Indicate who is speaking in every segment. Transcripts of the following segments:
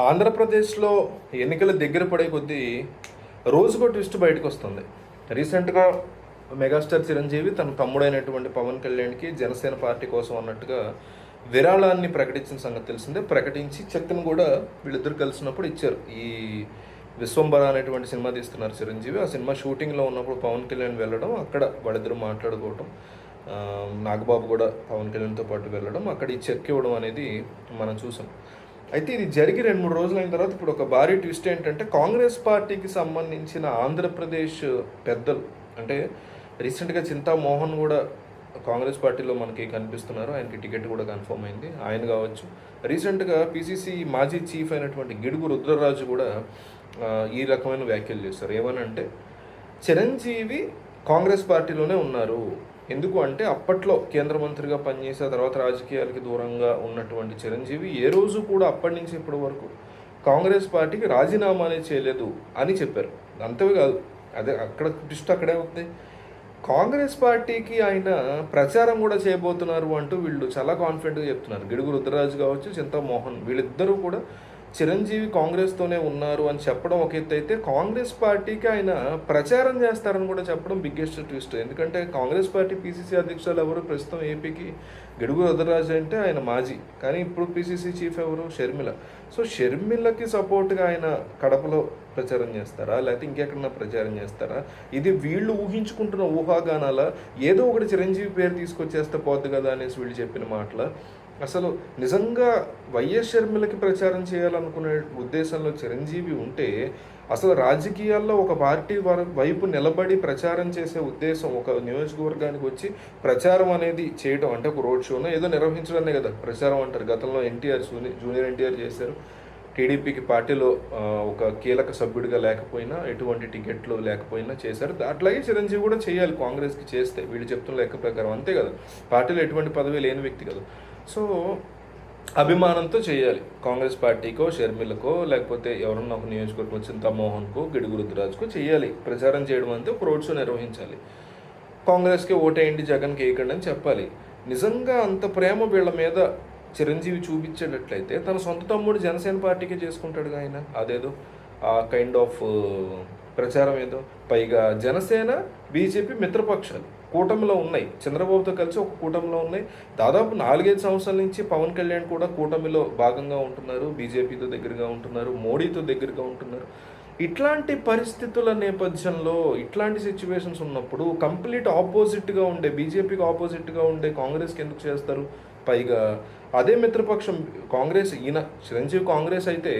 Speaker 1: ఆంధ్రప్రదేశ్లో ఎన్నికల దగ్గర పడే కొద్దీ రోజుకో ట్విస్ట్ బయటకు వస్తుంది. రీసెంట్గా మెగాస్టార్ చిరంజీవి తన తమ్ముడైనటువంటి పవన్ కళ్యాణ్కి జనసేన పార్టీ కోసం అన్నట్టుగా విరాళాన్ని ప్రకటించిన సంగతి తెలిసిందే. ప్రకటించి చెక్ను కూడా వీళ్ళిద్దరు కలిసినప్పుడు ఇచ్చారు. ఈ విశ్వంబర అనేటువంటి సినిమా తీస్తున్నారు చిరంజీవి. ఆ సినిమా షూటింగ్లో ఉన్నప్పుడు పవన్ కళ్యాణ్ వెళ్ళడం అక్కడ వాళ్ళిద్దరు మాట్లాడుకోవటం నాగబాబు కూడా పవన్ కళ్యాణ్తో పాటు వెళ్ళడం అక్కడ ఈ చెక్ ఇవ్వడం అనేది మనం చూసాం. అయితే ఇది జరిగి రెండు మూడు రోజులు అయిన తర్వాత ఇప్పుడు ఒక భారీ ట్విస్ట్ ఏంటంటే కాంగ్రెస్ పార్టీకి సంబంధించిన ఆంధ్రప్రదేశ్ పెద్దలు అంటే రీసెంట్గా చింతామోహన్ కూడా కాంగ్రెస్ పార్టీలో మనకి కనిపిస్తున్నారు. ఆయనకి టికెట్ కూడా కన్ఫర్మ్ అయింది. ఆయన కావచ్చు. రీసెంట్గా పిసిసి మాజీ చీఫ్ అయినటువంటి గిడుగు రుద్రరాజు కూడా ఈ రకమైన వ్యాఖ్యలు చేస్తారు ఏమనంటే చిరంజీవి కాంగ్రెస్ పార్టీలోనే ఉన్నారు. ఎందుకు అంటే అప్పట్లో కేంద్ర మంత్రిగా పనిచేసిన తర్వాత రాజకీయాలకి దూరంగా ఉన్నటువంటి చిరంజీవి ఏ రోజు కూడా అప్పటి నుంచి ఇప్పటి వరకు కాంగ్రెస్ పార్టీకి రాజీనామానే చేయలేదు అని చెప్పారు. అంతవే కాదు. అదే అక్కడ ట్విస్ట్ అక్కడే ఉంది. కాంగ్రెస్ పార్టీకి ఆయన ప్రచారం కూడా చేయబోతున్నారు అంటూ వీళ్ళు చాలా కాన్ఫిడెంట్గా చెప్తున్నారు. గిడుగు రుద్రరాజు కావచ్చు చింతామోహన్ వీళ్ళిద్దరూ కూడా చిరంజీవి కాంగ్రెస్తోనే ఉన్నారు అని చెప్పడం ఒక ఎత్తు అయితే కాంగ్రెస్ పార్టీకి ఆయన ప్రచారం చేస్తారని కూడా చెప్పడం బిగ్గెస్ట్ ట్విస్ట్ ఎందుకంటే కాంగ్రెస్ పార్టీ పీసీసీ అధ్యక్షులు ఎవరు? ప్రస్తుతం ఏపీకి గిడుగు రుద్రరాజు అంటే ఆయన మాజీ. కానీ ఇప్పుడు పీసీసీ చీఫ్ ఎవరు? షర్మిల. సో షర్మిలకి సపోర్ట్గా ఆయన కడపలో ప్రచారం చేస్తారా? లేకపోతే ఇంకెక్కడన్నా ప్రచారం చేస్తారా? ఇది వీళ్ళు ఊహించుకుంటున్న ఊహాగానాల? ఏదో ఒకటి చిరంజీవి పేరు తీసుకొచ్చేస్తే పోద్ది కదా అనేసి వీళ్ళు చెప్పిన మాటల? అసలు నిజంగా వైఎస్ షర్మిలకి ప్రచారం చేయాలనుకునే ఉద్దేశంలో చిరంజీవి ఉంటే అసలు రాజకీయాల్లో ఒక పార్టీ వైపు నిలబడి ప్రచారం చేసే ఉద్దేశం ఒక నియోజకవర్గానికి వచ్చి ప్రచారం అనేది చేయడం అంటే ఒక రోడ్ షోను ఏదో నిర్వహించడమే కదా ప్రచారం అంటారు. గతంలో ఎన్టీఆర్ జూనియర్ ఎన్టీఆర్ చేశారు. టీడీపీకి పార్టీలో ఒక కీలక సభ్యుడిగా లేకపోయినా ఎటువంటి టికెట్లు లేకపోయినా చేశారు. అట్లాగే చిరంజీవి కూడా చేయాలి కాంగ్రెస్కి చేస్తే. వీళ్ళు చెప్తున్న లెక్క ప్రకారం అంతే కదా. పార్టీలో ఎటువంటి పదవి లేని వ్యక్తి కదా. సో అభిమానంతో చేయాలి. కాంగ్రెస్ పార్టీకో షర్మిలకో లేకపోతే ఎవరన్నా ఒక నియోజకవర్గం వచ్చిన గిడుగు గిడుగురుద్రాజ్కో చేయాలి. ప్రచారం చేయడం అంతే ఒక రోడ్ షో నిర్వహించాలి. కాంగ్రెస్కి ఓటేయండి జగన్కి వేయకండి అని చెప్పాలి. నిజంగా అంత ప్రేమ వీళ్ళ మీద చిరంజీవి చూపించేటట్లయితే తన సొంత తమ్ముడు జనసేన పార్టీకే చేసుకుంటాడుగా ఆయన. అదేదో ఆ కైండ్ ఆఫ్ ప్రచారం ఏదో. పైగా జనసేన బీజేపీ మిత్రపక్షాలు కూటమిలో ఉన్నాయి. చంద్రబాబుతో కలిసి ఒక కూటమిలో ఉన్నాయి. దాదాపు నాలుగైదు సంవత్సరాల నుంచి పవన్ కళ్యాణ్ కూడా కూటమిలో భాగంగా ఉంటున్నారు. బీజేపీతో దగ్గరగా ఉంటున్నారు. మోడీతో దగ్గరగా ఉంటున్నారు. ఇట్లాంటి పరిస్థితుల నేపథ్యంలో ఇట్లాంటి సిచ్యువేషన్స్ ఉన్నప్పుడు కంప్లీట్ ఆపోజిట్గా ఉండే బీజేపీకి ఆపోజిట్గా ఉండే కాంగ్రెస్కి ఎందుకు చేస్తారు? పైగా అదే మిత్రపక్షం కాంగ్రెస్ ఈయన చిరంజీవి కాంగ్రెస్ అయితే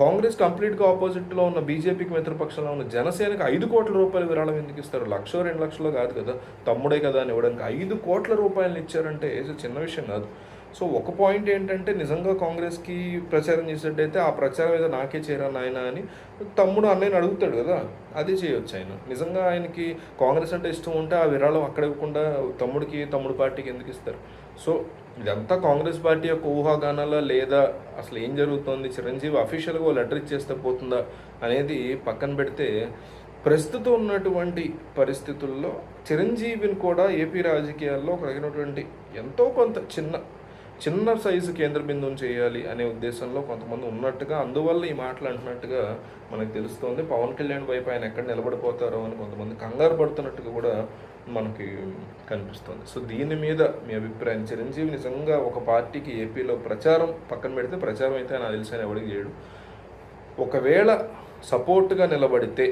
Speaker 1: కాంగ్రెస్ కంప్లీట్గా ఆపోజిట్లో ఉన్న బీజేపీకి మిత్రపక్షంలో ఉన్న జనసేనకి ఐదు కోట్ల రూపాయలు విరాళం ఎందుకు ఇస్తారు? లక్ష రెండు లక్షలు కాదు కదా తమ్ముడే కదా అని ఇవ్వడానికి ఐదు కోట్ల రూపాయలు ఇచ్చారంటే చిన్న విషయం కాదు. సో ఒక పాయింట్ ఏంటంటే నిజంగా కాంగ్రెస్కి ప్రచారం చేసినట్టయితే ఆ ప్రచారం ఏదో నాకే చేరా నాయన అని తమ్ముడు అన్నయ్యని అడుగుతాడు కదా అది చేయొచ్చు ఆయన. నిజంగా ఆయనకి కాంగ్రెస్ అంటే ఇష్టం ఉంటే ఆ విరాళం అక్కడ ఇవ్వకుండా తమ్ముడికి తమ్ముడు పార్టీకి ఎందుకు ఇస్తారు? సో ఇదంతా కాంగ్రెస్ పార్టీ యొక్క ఊహాగానాల లేదా అసలు ఏం జరుగుతోంది? చిరంజీవి అఫీషియల్గా లెటర్ ఇచ్చేస్తే పోతుందా అనేది పక్కన పెడితే ప్రస్తుతం ఉన్నటువంటి పరిస్థితుల్లో చిరంజీవిని కూడా ఏపీ రాజకీయాల్లో ఒక రకమైనటువంటి ఎంతో కొంత చిన్న చిన్న సైజు కేంద్ర బిందువుని చేయాలి అనే ఉద్దేశంలో కొంతమంది ఉన్నట్టుగా అందువల్ల ఈ మాటలు అంటున్నట్టుగా మనకు తెలుస్తోంది. పవన్ కళ్యాణ్ వైపు ఆయన ఎక్కడ నిలబడిపోతారో అని కొంతమంది కంగారు పడుతున్నట్టుగా కూడా మనకి కనిపిస్తుంది. సో దీని మీద మీ అభిప్రాయం చిరంజీవి నిజంగా ఒక పార్టీకి ఏపీలో ప్రచారం పక్కన పెడితే ప్రచారం అయితే నాకు తెలిసిన ఎవరికి చేయడు ఒకవేళ సపోర్ట్గా నిలబడితే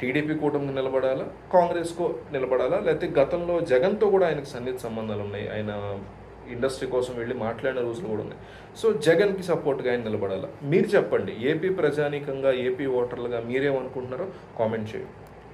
Speaker 1: టీడీపీ కూటమికి నిలబడాలా? కాంగ్రెస్కో నిలబడాలా? లేకపోతే గతంలో జగన్తో కూడా ఆయనకు సన్నిహిత సంబంధాలు ఉన్నాయి. ఆయన ఇండస్ట్రీ కోసం వెళ్ళి మాట్లాడిన రోజులు కూడా ఉన్నాయి. సో జగన్కి సపోర్ట్గా ఆయన నిలబడాలా? మీరు చెప్పండి ఏపీ ప్రజానీకంగా ఏపీ ఓటర్లుగా మీరేమనుకుంటున్నారో కామెంట్ చేయండి.